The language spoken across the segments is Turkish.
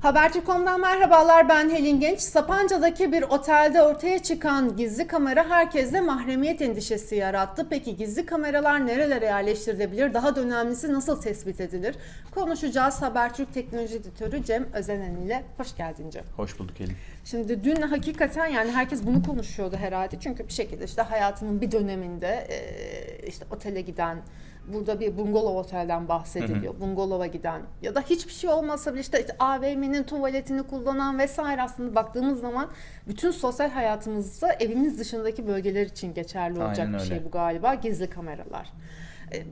Haberci.com'dan merhabalar ben Helin Genç. Sapanca'daki bir otelde ortaya çıkan gizli kamera herkeste mahremiyet endişesi yarattı. Peki gizli kameralar nerelere yerleştirilebilir? Daha da önemlisi nasıl tespit edilir? Konuşacağız Habertürk Teknoloji Editörü Cem Özenen ile. Hoş geldin Cem. Hoş bulduk Elin. Şimdi dün hakikaten yani herkes bunu konuşuyordu herhalde. Çünkü bir şekilde işte hayatının bir döneminde işte otele giden, burada bir bungalov otelden bahsediliyor. Bungalova giden ya da hiçbir şey olmasa bile işte, işte AVM'nin tuvaletini kullanan vesaire aslında baktığımız zaman bütün sosyal hayatımızda evimiz dışındaki bölgeler için geçerli olacak Aynen bir öyle. şey bu galiba gizli kameralar. E,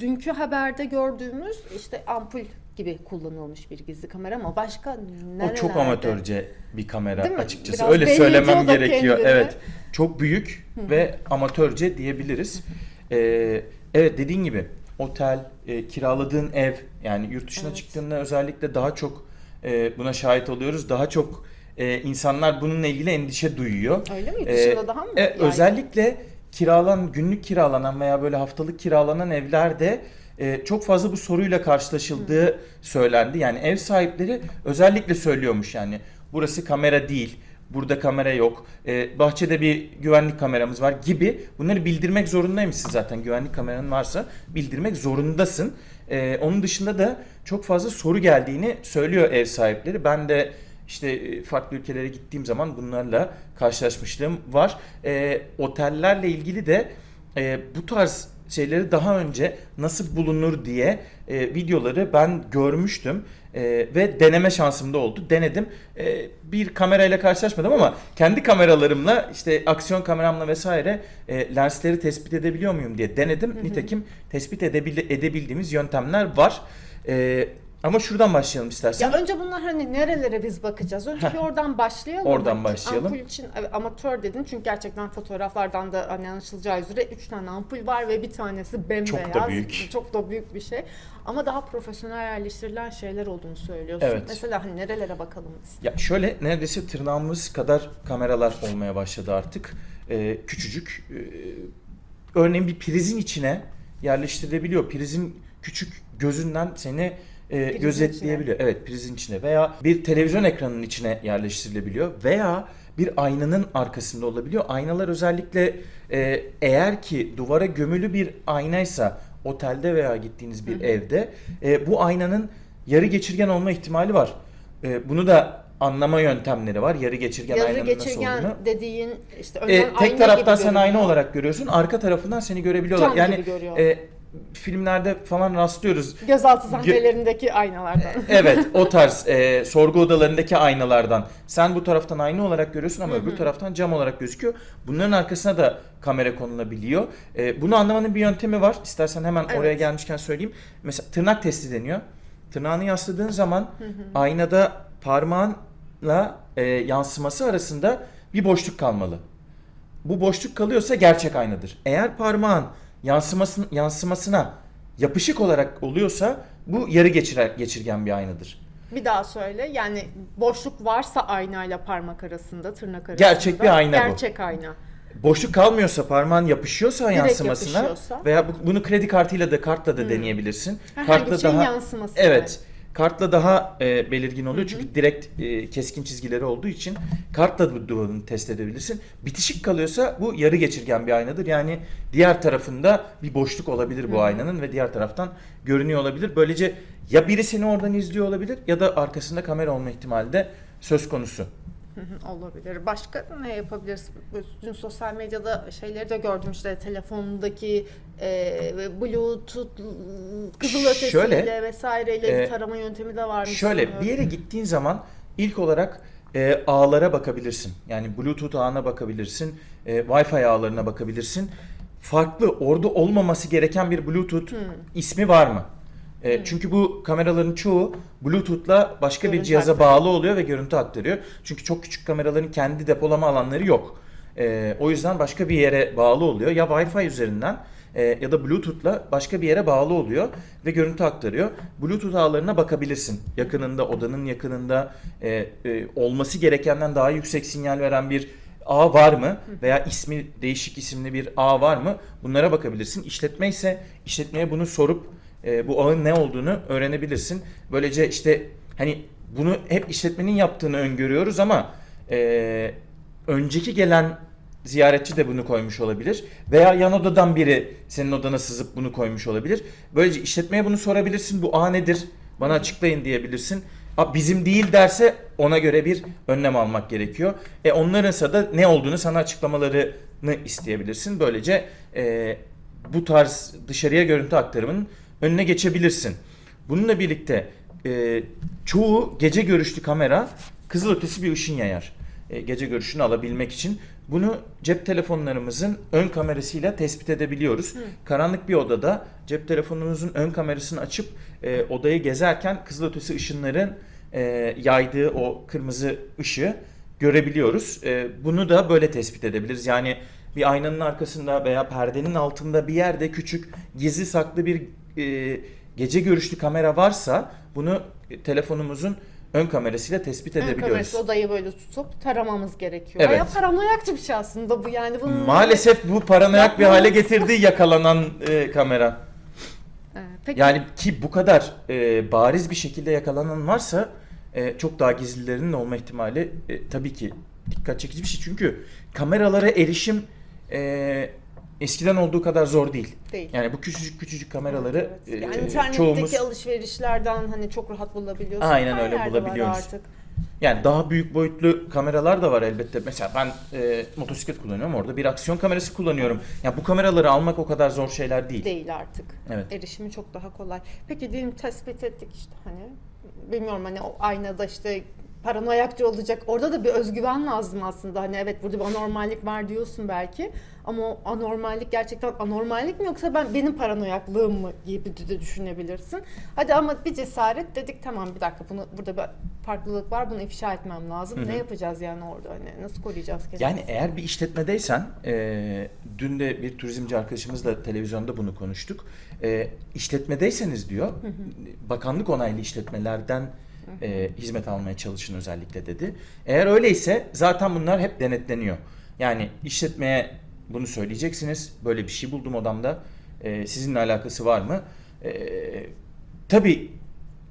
Dünkü haberde gördüğümüz işte ampul gibi kullanılmış bir gizli kamera ama başka nerelerde? O çok amatörce bir kamera Değil mi? açıkçası. Biraz Öyle söylemem gerekiyor. kendini. Evet. Çok büyük ve amatörce diyebiliriz. Ee, evet dediğin gibi otel, e, kiraladığın ev yani yurt dışına Evet. çıktığında özellikle daha çok e, buna şahit oluyoruz. Daha çok e, insanlar bununla ilgili endişe duyuyor. Öyle mi? Yurt Ee, dışında daha mı? e, yaygın? özellikle kiralan günlük kiralanan veya böyle haftalık kiralanan evlerde e, çok fazla bu soruyla karşılaşıldığı söylendi. Yani ev sahipleri özellikle söylüyormuş yani burası kamera değil. Burada kamera yok. e, bahçede bir güvenlik kameramız var gibi. Bunları bildirmek zorundaymışsın zaten. Güvenlik kameran varsa bildirmek zorundasın. E, onun dışında da çok fazla soru geldiğini söylüyor ev sahipleri. Ben de işte e, farklı ülkelere gittiğim zaman bunlarla karşılaşmışlığım var. E, otellerle ilgili de e, bu tarz şeyleri daha önce nasıl bulunur diye e, videoları ben görmüştüm E, ve deneme şansım da oldu. Denedim. E, bir kamerayla karşılaşmadım ama kendi kameralarımla işte aksiyon kameramla vesaire e, lensleri tespit edebiliyor muyum diye denedim. Nitekim tespit edebil- edebildiğimiz yöntemler var. E, ama şuradan başlayalım istersen. Ya önce bunlar hani nerelere biz bakacağız? Önce bir oradan başlayalım. Oradan Hani başlayalım. Ampul için amatör dedin çünkü gerçekten fotoğraflardan da hani anlaşılacağı üzere 3 tane ampul var ve bir tanesi bembeyaz. Çok da büyük. Çok da büyük bir şey. Ama daha profesyonel yerleştirilen şeyler olduğunu söylüyorsun. Evet. Mesela hani nerelere bakalım biz? Ya şöyle neredeyse tırnağımız kadar kameralar olmaya başladı artık. Ee, küçücük. Ee, örneğin bir prizin içine yerleştirilebiliyor. Prizin küçük gözünden seni e, Prizin gözetleyebiliyor. Evet prizin içine veya bir televizyon ekranının içine yerleştirilebiliyor veya bir aynanın arkasında olabiliyor. Aynalar özellikle e, eğer ki duvara gömülü bir aynaysa otelde veya gittiğiniz bir evde e, bu aynanın yarı geçirgen olma ihtimali var. E, bunu da anlama yöntemleri var. Yarı geçirgen Yarı aynanın nasıl geçirgen olduğunu. dediğin işte E, önden ayna tek taraftan sen ayna olarak görüyorsun. Arka tarafından seni görebiliyorlar. Cam yani gibi görüyor. e, filmlerde falan rastlıyoruz. Gözaltı sahnelerindeki aynalardan. Evet o tarz e, sorgu odalarındaki aynalardan. Sen bu taraftan ayna olarak görüyorsun ama öbür taraftan cam olarak gözüküyor. Bunların arkasına da kamera konulabiliyor. E, bunu anlamanın bir yöntemi var. İstersen hemen Evet. oraya gelmişken söyleyeyim. Mesela tırnak testi deniyor. Tırnağını yasladığın zaman aynada parmağınla e, yansıması arasında bir boşluk kalmalı. Bu boşluk kalıyorsa gerçek aynadır. Eğer parmağın yansımasın, yansımasına yapışık olarak oluyorsa bu yarı geçirer, geçirgen bir aynadır. Bir daha söyle. Yani boşluk varsa aynayla parmak arasında, tırnak arasında. Gerçek bir ayna bu. Gerçek ayna. Boşluk kalmıyorsa parmağın yapışıyorsa Direkt yansımasına yapışıyorsa. veya bu- bunu kredi kartıyla da kartla da deneyebilirsin. Herhangi bir şeyin yansıması. Evet. Kartla daha e, belirgin oluyor çünkü direkt e, keskin çizgileri olduğu için kartla bu duvarını test edebilirsin. Bitişik kalıyorsa bu yarı geçirgen bir aynadır. Yani diğer tarafında bir boşluk olabilir bu aynanın ve diğer taraftan görünüyor olabilir. Böylece ya biri seni oradan izliyor olabilir ya da arkasında kamera olma ihtimali de söz konusu. Olabilir. Başka ne yapabiliriz? Dün sosyal medyada şeyleri de gördüm işte telefondaki e, Bluetooth kızılötesiyle Şöyle, vesaireyle e, bir tarama yöntemi de varmış. Şöyle sanıyorum. bir yere gittiğin zaman ilk olarak e, ağlara bakabilirsin. Yani Bluetooth ağına bakabilirsin, e, Wi-Fi ağlarına bakabilirsin. Farklı orada olmaması gereken bir Bluetooth Hmm. ismi var mı? E, Çünkü bu kameraların çoğu Bluetooth'la başka bir Görüntü cihaza aktarıyor. bağlı oluyor ve görüntü aktarıyor. Çünkü çok küçük kameraların kendi depolama alanları yok. E, o yüzden başka bir yere bağlı oluyor. Ya Wi-Fi üzerinden e, ya da Bluetooth'la başka bir yere bağlı oluyor ve görüntü aktarıyor. Bluetooth ağlarına bakabilirsin. Yakınında, odanın yakınında e, e, olması gerekenden daha yüksek sinyal veren bir ağ var mı veya ismi değişik isimli bir ağ var mı? Bunlara bakabilirsin. İşletme ise işletmeye bunu sorup e, bu ağın ne olduğunu öğrenebilirsin. Böylece işte hani bunu hep işletmenin yaptığını öngörüyoruz ama e, önceki gelen ziyaretçi de bunu koymuş olabilir. Veya yan odadan biri senin odana sızıp bunu koymuş olabilir. Böylece işletmeye bunu sorabilirsin. Bu ağ nedir? Bana açıklayın diyebilirsin. A, bizim değil derse ona göre bir önlem almak gerekiyor. E onlarınsa da ne olduğunu sana açıklamalarını isteyebilirsin. Böylece e, bu tarz dışarıya görüntü aktarımının önüne geçebilirsin. Bununla birlikte e, çoğu gece görüşlü kamera kızılötesi bir ışın yayar. E, gece görüşünü alabilmek için bunu cep telefonlarımızın ön kamerasıyla tespit edebiliyoruz. Karanlık bir odada cep telefonumuzun ön kamerasını açıp e, odayı gezerken kızılötesi ışınların e, yaydığı o kırmızı ışığı görebiliyoruz. E, bunu da böyle tespit edebiliriz. Yani bir aynanın arkasında veya perdenin altında bir yerde küçük gizli saklı bir e, gece görüşlü kamera varsa bunu e, telefonumuzun ön kamerasıyla tespit Ön edebiliyoruz. kamerası odayı böyle tutup taramamız gerekiyor. Evet. Baya paranoyakça bir şey aslında bu yani. Bunun Maalesef bu paranoyak bir hale getirdi yakalanan e, kamera. Ee, Peki Yani ki bu kadar e, bariz bir şekilde yakalanan varsa e, çok daha gizlilerinin olma ihtimali e, tabii ki dikkat çekici bir şey. Çünkü kameralara erişim e, eskiden olduğu kadar zor değil. değil. Yani bu küçücük küçücük kameraları Evet. e, Yani internetteki çoğumuz alışverişlerden hani çok rahat bulabiliyorsun. Aynen Her öyle bulabiliyoruz. Artık. yani daha büyük boyutlu kameralar da var elbette. Mesela ben e, motosiklet kullanıyorum orada bir aksiyon kamerası kullanıyorum. Yani bu kameraları almak o kadar zor şeyler değil. Değil artık. Evet. Erişimi çok daha kolay. Peki diyelim tespit ettik işte hani bilmiyorum hani o aynada işte paranoyakça olacak. Orada da bir özgüven lazım aslında. Hani evet burada bir anormallik var diyorsun belki. Ama o anormallik gerçekten anormallik mi yoksa ben benim paranoyaklığım mı gibi de düşünebilirsin. Hadi ama bir cesaret dedik tamam bir dakika bunu burada bir farklılık var bunu ifşa etmem lazım. Hı hı. Ne yapacağız yani orada hani nasıl koruyacağız kendimizi? Yani eğer bir işletmedeysen, e, dün de bir turizmci arkadaşımızla televizyonda bunu konuştuk. E, işletmedeyseniz diyor, bakanlık onaylı işletmelerden e, hizmet almaya çalışın özellikle dedi. Eğer öyleyse zaten bunlar hep denetleniyor. Yani işletmeye bunu söyleyeceksiniz. Böyle bir şey buldum odamda. E, sizinle alakası var mı? E, tabii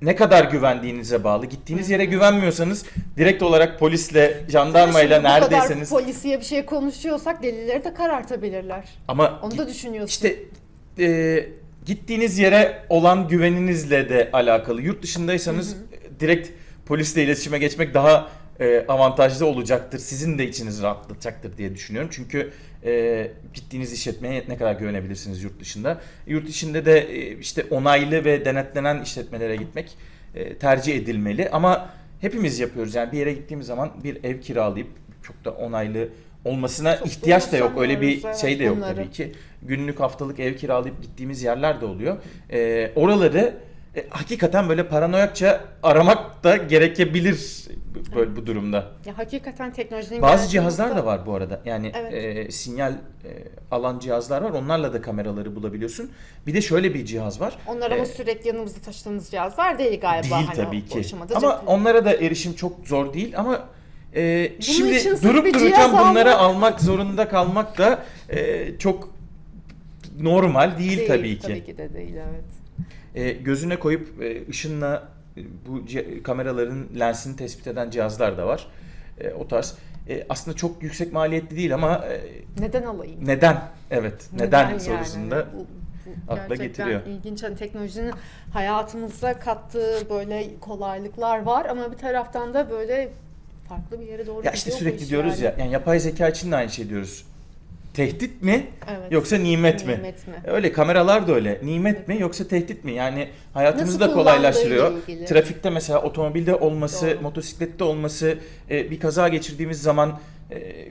ne kadar güvendiğinize bağlı. Gittiğiniz yere güvenmiyorsanız direkt olarak polisle, jandarmayla Şimdi bu kadar neredeyseniz polisiye bir şey konuşuyorsak delilleri de karartabilirler. ama Onu da düşünüyorsun. işte e, gittiğiniz yere olan güveninizle de alakalı. Yurt dışındaysanız direkt polisle iletişime geçmek daha e, avantajlı olacaktır. Sizin de içinizi rahatlatacaktır diye düşünüyorum. Çünkü e, gittiğiniz işletmeye ne kadar güvenebilirsiniz yurt dışında. Yurt içinde de e, işte onaylı ve denetlenen işletmelere gitmek e, tercih edilmeli. Ama hepimiz yapıyoruz. Yani bir yere gittiğimiz zaman bir ev kiralayıp çok da onaylı olmasına Çok ihtiyaç da yok. Öyle bir umursamıyoruz, şey de yok evet, tabii ki. Günlük haftalık ev kiralayıp gittiğimiz yerler de oluyor. E, oraları e, hakikaten böyle paranoyakça aramak da gerekebilir böyle bu durumda. Ya hakikaten teknolojinin Bazı cihazlar da var bu arada. Yani Evet. e, sinyal e, alan cihazlar var. Onlarla da kameraları bulabiliyorsun. Bir de şöyle bir cihaz var. Onlar ama Ee, sürekli yanımızda taşıdığımız cihazlar değil galiba. Değil hani tabii o ki. Ama onlara da erişim çok zor değil ama e, şimdi durup dururken bunları almak- almak zorunda kalmak da e, çok normal değil, Değil, tabii ki. Tabii ki de değil evet. E, gözüne koyup e, ışınla e, bu kameraların lensini tespit eden cihazlar da var. E, o tarz. E, aslında çok yüksek maliyetli değil ama e, Neden alayım? neden? Evet, neden, yani? sorusunda Bu- bu akla getiriyor. ilginç. Hani teknolojinin hayatımıza kattığı böyle kolaylıklar var ama bir taraftan da böyle farklı bir yere doğru Ya işte gidiyor bu sürekli iş diyoruz yani. ya, yani yapay zeka için de aynı şey diyoruz. Tehdit mi Evet. yoksa nimet mi? Nimet mi? Öyle kameralar da öyle. Nimet mi yoksa tehdit mi? Yani hayatımızı Nasıl da kolaylaştırıyor. kullandığıyla ilgili. Trafikte mesela otomobilde olması, Doğru. motosiklette olması, e, bir kaza geçirdiğimiz zaman e,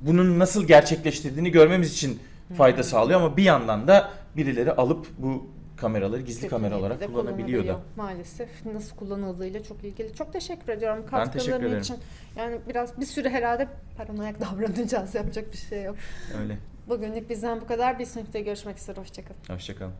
bunun nasıl gerçekleştirdiğini görmemiz için fayda sağlıyor ama bir yandan da birileri alıp bu kameraları gizli İstediği kamera olarak kullanabiliyor da. Maalesef nasıl kullanıldığıyla çok ilgili. Çok teşekkür ediyorum katkıların için. Yani biraz bir süre herhalde paranoyak davranacağız. Yapacak bir şey yok. Öyle. Bugünlük bizden bu kadar. Bir sınıfta görüşmek üzere. Hoşçakalın. Hoşçakalın.